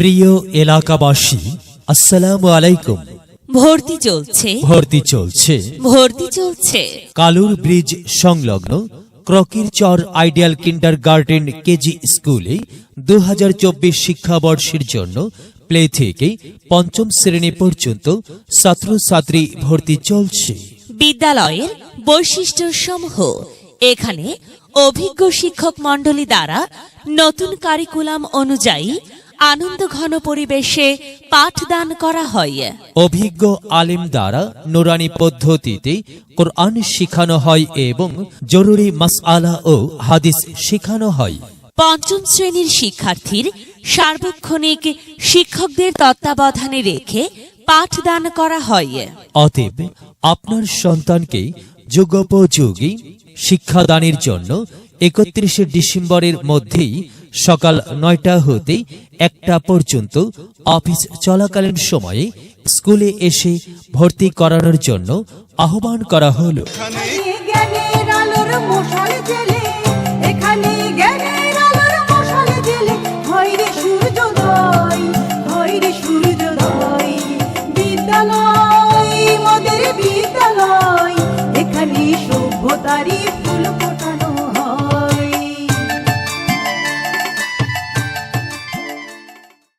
প্রিয় এলাকাবাসী আসসালামু আলাইকুম। ভর্তি চলছে। ভর্তি চলছে। ভর্তি চলছে। কালুর ব্রিজ সংলগ্ন ক্রকির চর আইডিয়াল কিন্ডার গার্ডেন কেজি স্কুলে দু শিক্ষাবর্ষের জন্য প্লে থেকে পঞ্চম শ্রেণি পর্যন্ত ছাত্রছাত্রী ভর্তি চলছে। বিদ্যালয়ের বৈশিষ্ট্য সমূহ এখানে অভিজ্ঞ শিক্ষক মণ্ডলী দ্বারা নতুন কারিকুলাম অনুযায়ী আনন্দ ঘন পরিবেশে পাঠদান করা হয়। অভিজ্ঞ আলিম দ্বারা নুরানি পদ্ধতিতে কোরআন শেখানো হয় এবং জরুরি মাসআলা ও হাদিস শেখানো হয়। পঞ্চম শ্রেণির শিক্ষার্থীর সার্বক্ষণিক শিক্ষকদের তত্ত্বাবধানে রেখে পাঠদান করা হয়। অতএব আপনার সন্তানকে যুগোপযোগী শিক্ষাদানের জন্য একত্রিশে ডিসেম্বরের মধ্যেই সকাল নয়টা হতে একটা পর্যন্ত অফিস চলাকালীন সময়ে স্কুলে এসে ভর্তি করানোর জন্য আহ্বান করা হলো।